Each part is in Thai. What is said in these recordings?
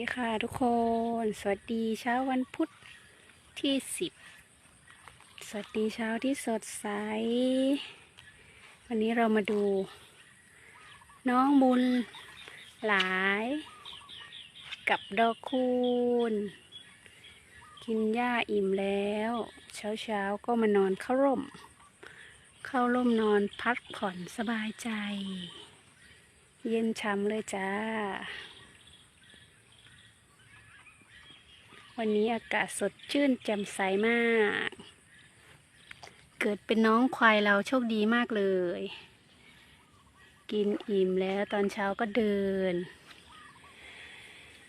ดีค่ะทุกคน สวัสดีเช้าวันพุธที่สิบสวัสดีเช้าที่สดใส วันนี้เรามาดู น้องบุญหลาย กับดอกคูณ กินหญ้าอิ่มแล้ว เช้าเช้าๆก็มานอนเข้าร่ม เข้าร่มนอนพักผ่อนสบายใจ เย็นช่ำเลยจ้า วันนี้อากาศสดชื่นแจ่มใสมาก เกิดเป็นน้องควายเราโชคดีมากเลย กินอิ่มแล้วตอนเช้าก็เดิน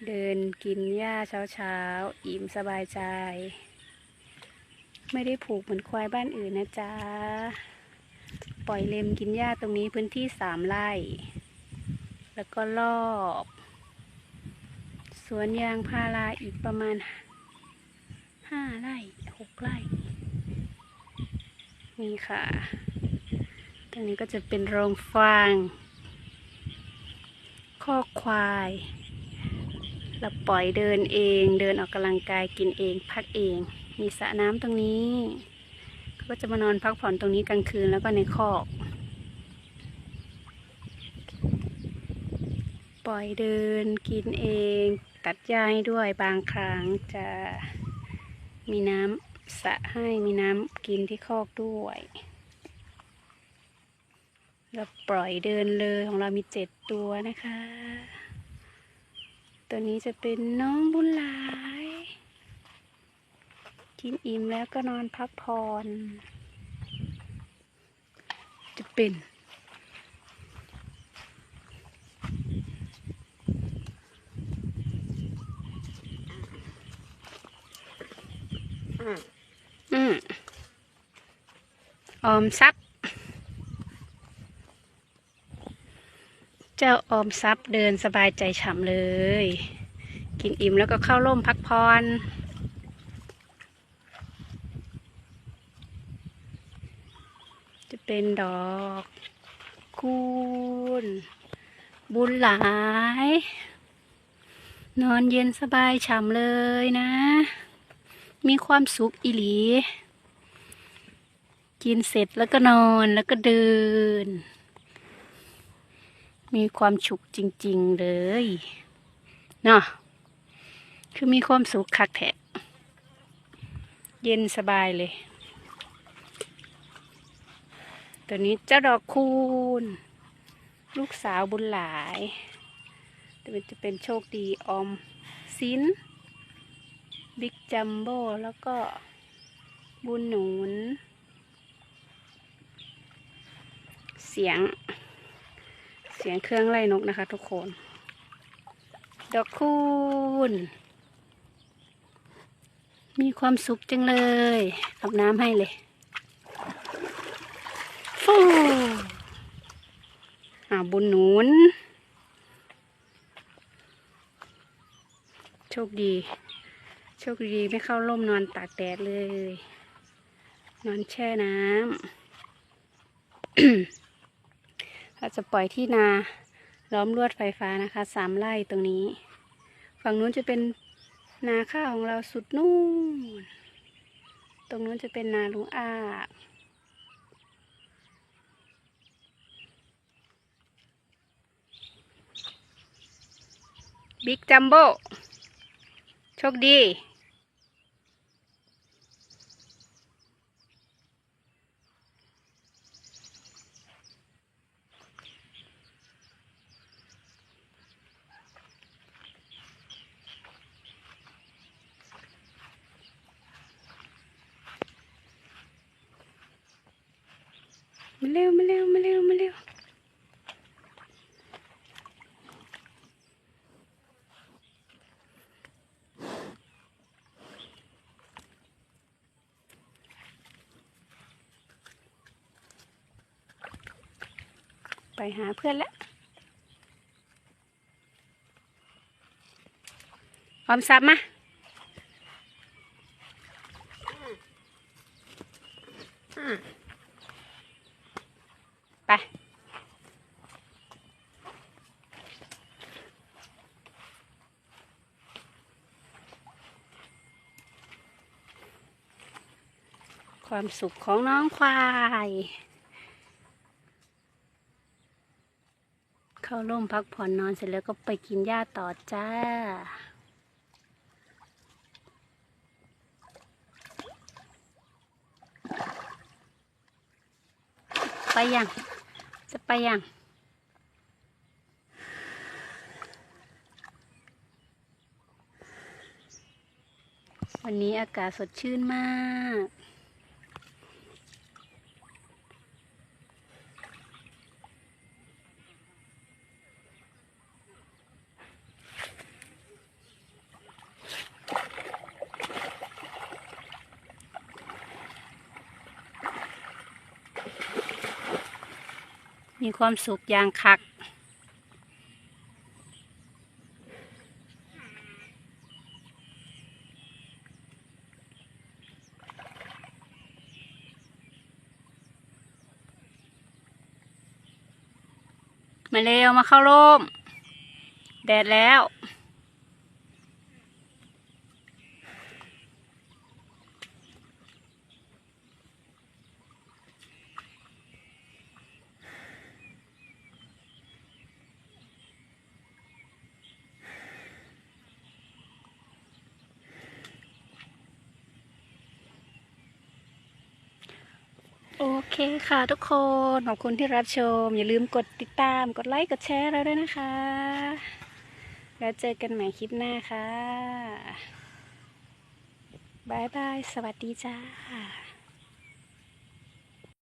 เดินกินหญ้าเช้าเช้าอิ่มสบายใจ ไม่ได้ผูกเหมือนควายบ้านอื่นนะจ๊ะ ปล่อยเลมกินหญ้าตรงนี้พื้นที่สามไร่ แล้วก็รอบ สวนยางพาราอีกประมาณห้าไร่หกไร่ นี่ค่ะ ตรงนี้ก็จะเป็นโรงฟางข้อกควายเราปล่อยเดินเอง เดินออกกำลังกายกินเอง พักเอง มีสระน้ำตรงนี้ ก็จะมานอนพักผ่อนตรงนี้กลางคืนแล้วก็ในคอก ปล่อยเดินกินเอง ตัดหญ้าให้ด้วยบางครั้งจะมีน้ำสะให้มีน้ำกินที่คอกด้วยแล้วปล่อยเดินเลยของเรามีเจ็ดตัวนะคะ ตัวนี้จะเป็นน้องบุญหลาย กินอิ่มแล้วก็นอนพักผ่อน จะเป็น อืมออมทรัพย์ เจ้าออมทรัพย์เดินสบายใจฉ่ำเลย กินอิ่มแล้วก็เข้าร่มพักผ่อนจะเป็นดอกคูณบุญหลาย นอนเย็นสบายฉ่ำเลยนะ มีความสุขอีหลี กินเสร็จแล้วก็นอนแล้วก็เดิน มีความสุขจริง ๆ เลยเนาะคือมีความสุขคักแท้เย็นสบายเลย ตัวนี้เจ้าดอกคูณ ลูกสาวบุญหลายตัวนี้จะเป็นโชคดีออมสิน บิ๊กจัมโบ้แล้วก็บุญหนุน เสียง เสียงเครื่องไล่นกนะคะทุกคน ดอกคูณ มีความสุขจังเลยอาบน้ำให้เลยฟูอ่าบุญหนุน โชคดี โชคดีไม่เข้าร่มนอนตากแดดเลย นอนแช่น้ำเราจะปล่อยที่นาล้อมลวดไฟฟ้านะคะสามไร่ตรงนี้ ฝั่งนู้นจะเป็นนาข้าวของเราสุดนู่น ตรงนู้นจะเป็นนาลุงอาบบิ๊กจัมโบ้โชคดี มาเร็วมาเร็วมาเร็วมาเร็วไปหาเพื่อนแล้วออมซับมา ไป ความสุขของน้องควาย เข้าร่มพักผ่อนนอนเสร็จแล้วก็ไปกินหญ้าต่อจ้า ไปยัง จะไปยังวันนี้อากาศสดชื่นมาก มีความสุขอย่างคัก มาเร็วมาเข้าร่ม แดดแล้ว เคค่ะทุกคน ขอบคุณที่รับชม อย่าลืมกดติดตาม กดไลค์ กดแชร์เราด้วยนะคะ แล้วเจอกันใหม่คลิปหน้าค่ะบายบาย สวัสดีจ้า